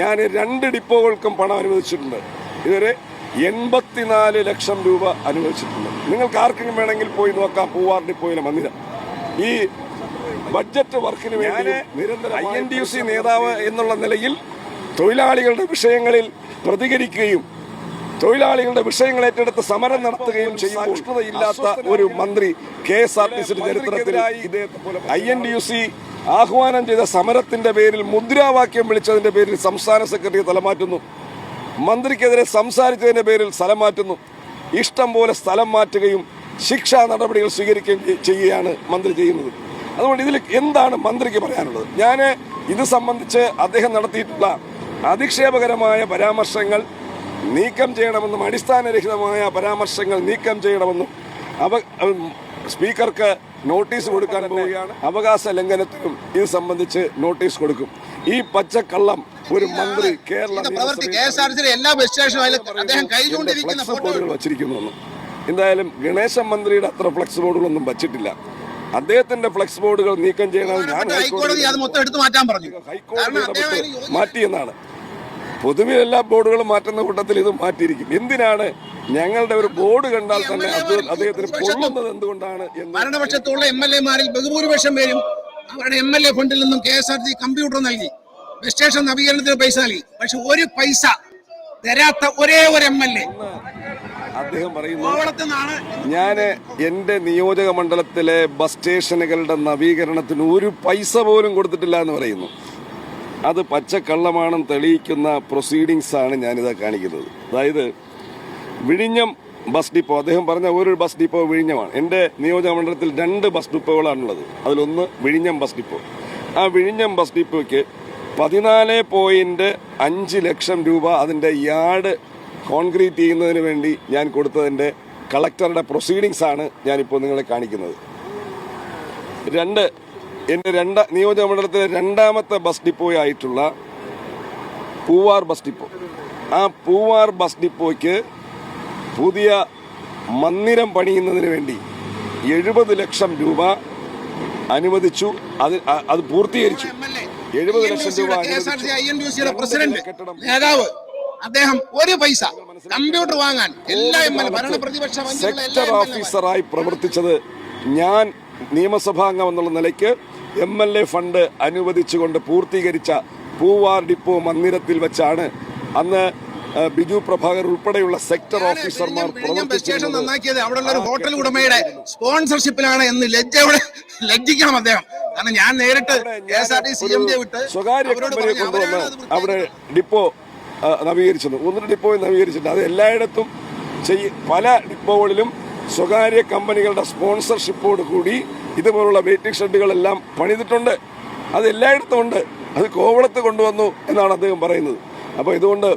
ഞാൻ രണ്ട് ഡിപ്പോകൾക്കും പണം അനുവദിച്ചിട്ടുണ്ട്. ഇതുവരെ എൺപത്തിനാല് ലക്ഷം രൂപ അനുവദിച്ചിട്ടുണ്ട്. നിങ്ങൾക്ക് ആർക്കെങ്കിലും വേണമെങ്കിൽ പോയി നോക്കാം. പൂവാർ ഡിപ്പോയിലെ മന്ദിരം. ഈ ബഡ്ജറ്റ് വർക്കിന് വേണ്ടി നിരന്തരം I N D U C നേതാവ് എന്നുള്ള നിലയിൽ തൊഴിലാളികളുടെ വിഷയങ്ങളിൽ പ്രതികരിക്കുകയും തൊഴിലാളികളുടെ വിഷയങ്ങൾ ഏറ്റെടുത്ത് സമരം നടത്തുകയും ചെയ്യുമ്പോൾ ഒരു മന്ത്രി കെ എസ് ആർ ടി സിയുടെ ചരിത്രത്തിൽ I N D U C ആഹ്വാനം ചെയ്ത സമരത്തിന്റെ പേരിൽ മുദ്രാവാക്യം വിളിച്ചതിന്റെ പേരിൽ സംസ്ഥാന സെക്രട്ടറി തലമാറ്റുന്നു. മന്ത്രിക്കെതിരെ സംസാരിച്ചതിന്റെ പേരിൽ സ്ഥലം മാറ്റുന്നു. ഇഷ്ടം പോലെ സ്ഥലം മാറ്റുകയും ശിക്ഷാ നടപടികൾ സ്വീകരിക്കുകയും ചെയ്യ- ചെയ്യുകയാണ് മന്ത്രി ചെയ്യുന്നത്. അതുകൊണ്ട് ഇതിൽ എന്താണ് മന്ത്രിക്ക് പറയാനുള്ളത്? ഞാൻ ഇത് സംബന്ധിച്ച് അദ്ദേഹം നടത്തിയിട്ടുള്ള അധിക്ഷേപകരമായ പരാമർശങ്ങൾ നീക്കം ചെയ്യണമെന്നും അടിസ്ഥാനരഹിതമായ പരാമർശങ്ങൾ നീക്കം ചെയ്യണമെന്നും അവ സ്പീക്കർക്ക് നോട്ടീസ് കൊടുക്കാൻ പോവുകയാണ്. അവകാശ ലംഘനത്തിനും ഇത് സംബന്ധിച്ച് നോട്ടീസ് കൊടുക്കും. ഈ പച്ചക്കള്ളം ഒരു മന്ത്രി കേരള ഫ്ലക്സ് ബോർഡുകൾ വച്ചിരിക്കുന്നു എന്തായാലും ഗണേശൻ മന്ത്രിയുടെ അത്ര ഫ്ലക്സ് ബോർഡുകളൊന്നും വച്ചിട്ടില്ല. അദ്ദേഹത്തിന്റെ ഫ്ലക്സ് ബോർഡുകൾ നീക്കം ചെയ്യണമെന്ന് ഞാൻ ഹൈക്കോടതി മാറ്റിയെന്നാണ്. പൊതുവെ എല്ലാ ബോർഡുകളും മാറ്റുന്ന കൂട്ടത്തിൽ ഇത് മാറ്റിയിരിക്കും. എന്തിനാണ് ഞങ്ങളുടെ ഒരു ബോർഡ് കണ്ടാൽ തന്നെ അദ്ദേഹത്തിന് കൊള്ളുന്നത് എന്തുകൊണ്ടാണ് ഭരണപക്ഷത്തുള്ള എം എൽ എമാരിൽ ബഹുഭൂരിപക്ഷം പേരും അവരുടെ എം എൽ എ ഫണ്ടിൽ നിന്നും K S R T computer നൽകി. ബസ് സ്റ്റേഷൻ നവീകരണത്തിന് പൈസ നൽകി. പക്ഷെ ഒരു പൈസ തരാത്ത ഒരേ ഒരു എം എൽ എ. അദ്ദേഹം പറയുന്നു. ഞാൻ എന്റെ നിയോജക മണ്ഡലത്തിലെ ബസ് സ്റ്റേഷനുകളുടെ നവീകരണത്തിന് ഒരു പൈസ പോലും കൊടുത്തിട്ടില്ല എന്ന് പറയുന്നു. അത് പച്ചക്കള്ളമാണെന്ന് തെളിയിക്കുന്ന പ്രൊസീഡിങ്സ് ആണ് ഞാനിത് കാണിക്കുന്നത്. അതായത് വിഴിഞ്ഞം ബസ് ഡിപ്പോ അദ്ദേഹം പറഞ്ഞ ഒരു ബസ് ഡിപ്പോ വിഴിഞ്ഞമാണ്. എന്റെ നിയോജക മണ്ഡലത്തിൽ രണ്ട് ബസ് ഡിപ്പോകളാണുള്ളത്. അതിലൊന്ന് വിഴിഞ്ഞം ബസ് ഡിപ്പോ. ആ വിഴിഞ്ഞം ബസ് ഡിപ്പോയ്ക്ക് പതിനാല് പോയിന്റ് അഞ്ച് ലക്ഷം രൂപ അതിന്റെ യാർഡ് കോൺക്രീറ്റ് ചെയ്യുന്നതിന് വേണ്ടി ഞാൻ കൊടുത്തതിന്റെ കളക്ടറുടെ പ്രൊസീഡിങ്സ് ആണ് ഞാനിപ്പോൾ നിങ്ങളെ കാണിക്കുന്നത്. രണ്ട് എന്റെ രണ്ട നിയോജക മണ്ഡലത്തിലെ രണ്ടാമത്തെ ബസ് ഡിപ്പോ ആയിട്ടുള്ള പൂവാർ ബസ് ഡിപ്പോ. ആ പൂവാർ ബസ് ഡിപ്പോയ്ക്ക് പുതിയ മന്ദിരം പണിയുന്നതിന് വേണ്ടി എഴുപത് ലക്ഷം രൂപ അനുവദിച്ചു. അത് അത് പൂർത്തീകരിച്ചു. എഴുപത് ലക്ഷം രൂപ കെട്ടിടം. നേതാവ് അദ്ദേഹം ഒരു പൈസ കമ്പ്യൂട്ടർ വാങ്ങാൻ എല്ലാ സെക്ടർ ഓഫീസറായി പ്രവർത്തിച്ചത് ഞാൻ നിയമസഭാംഗം എന്നുള്ള നിലയ്ക്ക് എം എൽ എ ഫണ്ട് അനുവദിച്ചുകൊണ്ട് പൂർത്തീകരിച്ച പൂവാർ ഡിപ്പോ മന്ദിരത്തിൽ വെച്ചാണ് അന്ന് ബിജു പ്രഭാകർ ഉൾപ്പെടെയുള്ള സെക്ടർ ഓഫീസർമാർ നന്നാക്കിയത് അവിടെയുള്ള ഒരു ഹോട്ടൽ ഉടമയുടെ സ്പോൺസർഷിപ്പിലാണ് എന്ന് ലജ്ജയോടെ ലജ്ജിക്കണം അദ്ദേഹം. കാരണം ഞാൻ നേരിട്ട് K S R T C M J വിട്ട് സ്വകാര്യ അവരോട് കമ്പനിയെ കൊണ്ടുവന്ന് അവിടെ ഡിപ്പോ നവീകരിച്ചത് ഒന്ന് ഡിപ്പോ നവീകരിച്ചിട്ടുണ്ട്. അത് എല്ലായിടത്തും ചെയ്യ പല ഡിപ്പോകളിലും സ്വകാര്യ കമ്പനികളുടെ സ്പോൺസർഷിപ്പോട് കൂടി ഇതുപോലുള്ള വെയിറ്റിംഗ് ഷെഡുകളെല്ലാം പണിതിട്ടുണ്ട്. അത് എല്ലായിടത്തും ഉണ്ട്. അത് കോവളത്ത് കൊണ്ടുവന്നു എന്നാണ് അദ്ദേഹം പറയുന്നത്. അപ്പോൾ ഇതുകൊണ്ട്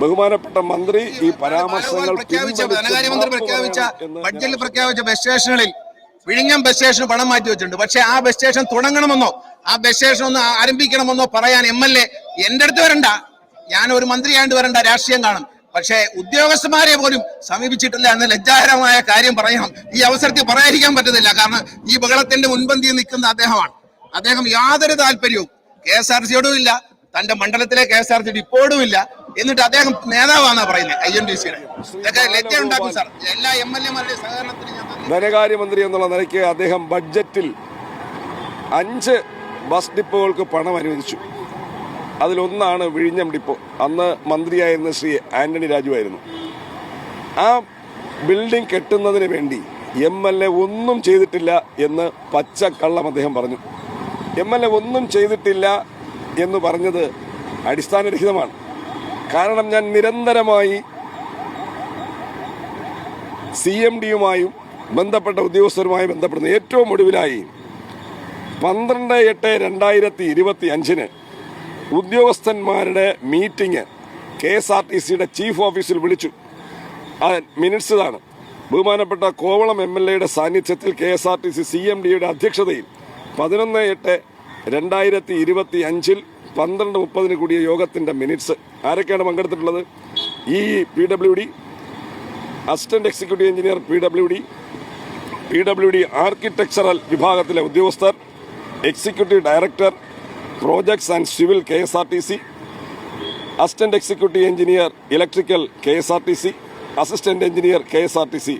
ബഹുമാനപ്പെട്ട മന്ത്രി ഈ പരാമർശങ്ങൾ പ്രഖ്യാപിച്ച ധനകാര്യമന്ത്രി പ്രഖ്യാപിച്ച ബഡ്ജറ്റിൽ പ്രഖ്യാപിച്ച ബസ് സ്റ്റേഷനുകളിൽ വിഴിഞ്ഞം ബസ് സ്റ്റേഷന് പണം മാറ്റി വെച്ചിട്ടുണ്ട്. പക്ഷെ ആ ബസ് സ്റ്റേഷൻ തുടങ്ങണമെന്നോ ആ ബസ് സ്റ്റേഷൻ ഒന്ന് ആരംഭിക്കണമെന്നോ പറയാൻ എം എൽ എ എന്റെ അടുത്ത് വരണ്ട. ഞാൻ ഒരു മന്ത്രിയായിട്ട് വരണ്ട രാഷ്ട്രീയം കാണും. പക്ഷേ ഉദ്യോഗസ്ഥന്മാരെ പോലും സമീപിച്ചിട്ടില്ല എന്ന ലജ്ജാകരമായ കാര്യം പറയണം. ഈ അവസരത്തിൽ പറയാതിരിക്കാൻ പറ്റുന്നില്ല കാരണം ഈ ബഹളത്തിന്റെ മുൻപന്തിയിൽ നിൽക്കുന്ന അദ്ദേഹമാണ്. അദ്ദേഹം യാതൊരു താല്പര്യവും കെ എസ് ആർ സിയോടും ഇല്ല തന്റെ മണ്ഡലത്തിലെ കെ എസ് ആർ സി ഡിപ്പോഴും ഇല്ല എന്നിട്ട് അദ്ദേഹം നേതാവാണ് പറയുന്നത് ഐ എൻ ഡി സിയുടെ. ഇതൊക്കെ ലജ്ജ ഉണ്ടാക്കും സാർ. എല്ലാ എം എൽ എമാരുടെ സഹകരണത്തിന് ധനകാര്യമന്ത്രി എന്നുള്ള നിലയ്ക്ക് അദ്ദേഹം ബഡ്ജറ്റിൽ അഞ്ച് ബസ് ഡിപ്പോകൾക്ക് പണം അനുവദിച്ചു. അതിലൊന്നാണ് വിഴിഞ്ഞം ഡിപ്പോ. അന്ന് മന്ത്രിയായിരുന്ന ശ്രീ ആന്റണി രാജുവായിരുന്നു ആ ബിൽഡിംഗ് കെട്ടുന്നതിന് വേണ്ടി എം എൽ എ ഒന്നും ചെയ്തിട്ടില്ല എന്ന് പച്ചക്കള്ളം അദ്ദേഹം പറഞ്ഞു. എം എൽ എ ഒന്നും ചെയ്തിട്ടില്ല എന്ന് പറഞ്ഞത് അടിസ്ഥാനരഹിതമാണ്. കാരണം ഞാൻ നിരന്തരമായി സി എം ഡിയുമായും ബന്ധപ്പെട്ട ഉദ്യോഗസ്ഥരുമായി ബന്ധപ്പെടുന്നു. ഏറ്റവും ഒടുവിലായി പന്ത്രണ്ട് എട്ട് രണ്ടായിരത്തി ഇരുപത്തി അഞ്ചിന് ഉദ്യോഗസ്ഥന്മാരുടെ meeting K S R T സിയുടെ ചീഫ് ഓഫീസിൽ വിളിച്ചു. മിനിറ്റ്സ് ഇതാണ്. ബഹുമാനപ്പെട്ട കോവളം എം എൽ എയുടെ സാന്നിധ്യത്തിൽ K S R T C C M ഡിയുടെ അധ്യക്ഷതയിൽ പതിനൊന്ന് എട്ട് രണ്ടായിരത്തി ഇരുപത്തി അഞ്ചിൽ പന്ത്രണ്ട് മുപ്പതിന് കൂടിയ യോഗത്തിന്റെ മിനിറ്റ്സ് ആരൊക്കെയാണ് പങ്കെടുത്തിട്ടുള്ളത്? ഈ P W D assistant executive engineer P W D P W D architectural വിഭാഗത്തിലെ ഉദ്യോഗസ്ഥർ executive director projects and civil K S R T C assistant executive engineer electrical K S R T C assistant engineer K S R T C.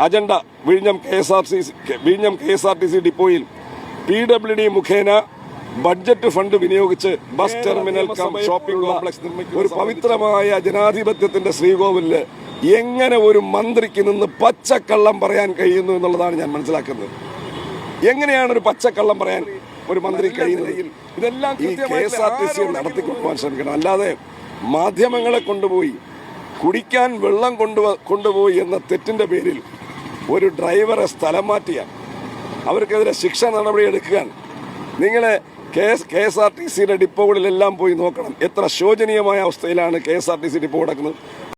Agenda വിഴിഞ്ഞം K S R C വിഴിഞ്ഞം K S R T C ഡിപ്പോയിൽ P W D മുഖേന budget fund വിനിയോഗിച്ച് bus terminal cum shopping complex നിർമ്മിക്കുന്ന ഒരു പവിത്രമായ ജനാധിപത്യത്തിന്റെ ശ്രീകോവിലിൽ എങ്ങനെ ഒരു മന്ത്രിക്ക് നിന്ന് പച്ചക്കള്ളം പറയാൻ കഴിയുന്നു എന്നുള്ളതാണ് ഞാൻ മനസ്സിലാക്കുന്നത്. എങ്ങനെയാണ് ഒരു പച്ചക്കള്ളം പറയാൻ ഒരു മന്ത്രി കഴിയുന്നത്? ഇതെല്ലാം ഈ K S R T C നടത്തിക്കൊണ്ടുപോകാൻ ശ്രമിക്കണം. അല്ലാതെ മാധ്യമങ്ങളെ കൊണ്ടുപോയി കുടിക്കാൻ വെള്ളം കൊണ്ടുപോ കൊണ്ടുപോയി എന്ന തെറ്റിന്റെ പേരിൽ ഒരു ഡ്രൈവറെ സ്ഥലം മാറ്റിയ അവർക്കെതിരെ ശിക്ഷ നടപടി എടുക്കാൻ നിങ്ങളെ K S K S R T സിയുടെ ഡിപ്പോകളിലെല്ലാം പോയി നോക്കണം. എത്ര ശോചനീയമായ അവസ്ഥയിലാണ് K S R T C depot കിടക്കുന്നത്?